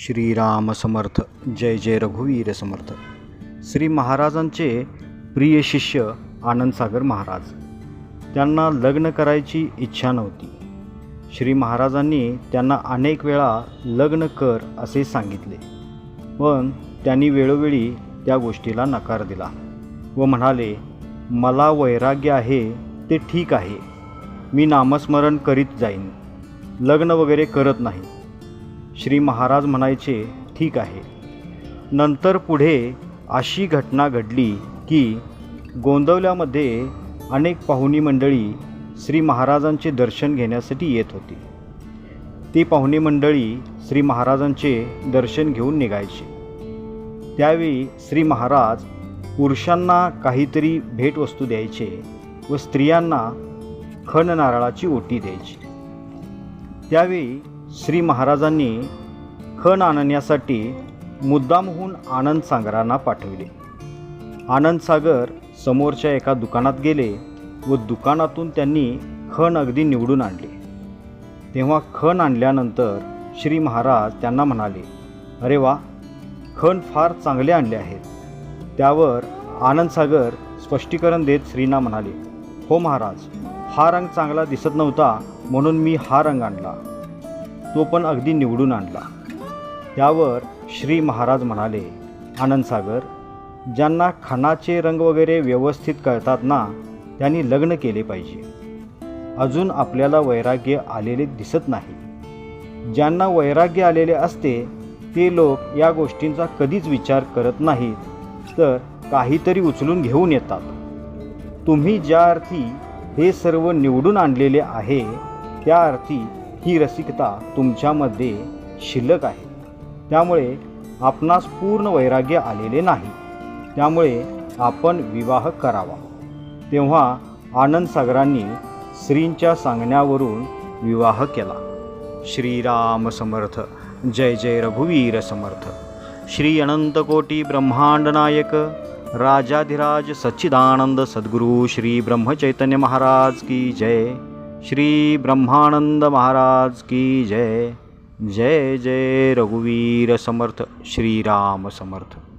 श्रीराम समर्थ जय जय रघुवीर समर्थ. श्री महाराजांचे प्रिय शिष्य आनंदसागर महाराज. त्यांना लग्न करायची इच्छा नव्हती. श्री महाराजांनी त्यांना अनेक वेळा लग्न कर असे सांगितले. पण त्यांनी वेळोवेळी त्या गोष्टीला नकार दिला व म्हणाले मला वैराग्य आहे ते ठीक आहे. मी नामस्मरण करीत जाईन. लग्न वगैरे करत नाही. श्री महाराज म्हणायचे ठीक आहे. नंतर पुढे अशी घटना घडली की गोंदवल्यामध्ये अनेक पाहुणी मंडळी श्री महाराजांचे दर्शन घेण्यासाठी येत होती. ती पाहुणी मंडळी श्री महाराजांचे दर्शन घेऊन निघायची. त्यावेळी श्री महाराज पुरुषांना काहीतरी भेटवस्तू द्यायचे व स्त्रियांना खण नारळाची ओटी द्यायची. त्यावेळी श्री महाराजांनी खण आणण्यासाठी मुद्दामहून आनंद सागरांना पाठविले. आनंद सागर समोरच्या एका दुकानात गेले व दुकानातून त्यांनी खण अगदी निवडून आणले. तेव्हा खण आणल्यानंतर श्री महाराज त्यांना म्हणाले अरे वा खण फार चांगले आणले आहेत. त्यावर आनंद सागर स्पष्टीकरण देत श्रीना म्हणाले हो महाराज हा रंग चांगला दिसत नव्हता म्हणून मी हा रंग आणला. तो पण अगदी निवडून आणला. त्यावर श्री महाराज म्हणाले आनंदसागर ज्यांना खणाचे रंग वगैरे व्यवस्थित कळतात ना त्यांनी लग्न केले पाहिजे. अजून आपल्याला वैराग्य आलेले दिसत नाही. ज्यांना वैराग्य आलेले असते ते लोक या गोष्टींचा कधीच विचार करत नाहीत तर काहीतरी उचलून घेऊन येतात. तुम्ही ज्या अर्थी हे सर्व निवडून आणलेले आहे त्या अर्थी ही रसिकता तुमच्यामध्ये शिल्लक आहे. त्यामुळे आपणास पूर्ण वैराग्य आलेले नाही. त्यामुळे आपण विवाह करावा. तेव्हा आनंद सागरांनी श्रींच्या सांगण्यावरून विवाह केला. श्रीराम समर्थ जय जय रघुवीर समर्थ. श्री अनंतकोटी ब्रह्मांड नायक राजाधिराज सच्चिदानंद सद्गुरू श्री ब्रह्मचैतन्य महाराज की जय. श्री ब्रह्मानंद महाराज की जय. जय जय रघुवीर समर्थ. श्रीराम समर्थ.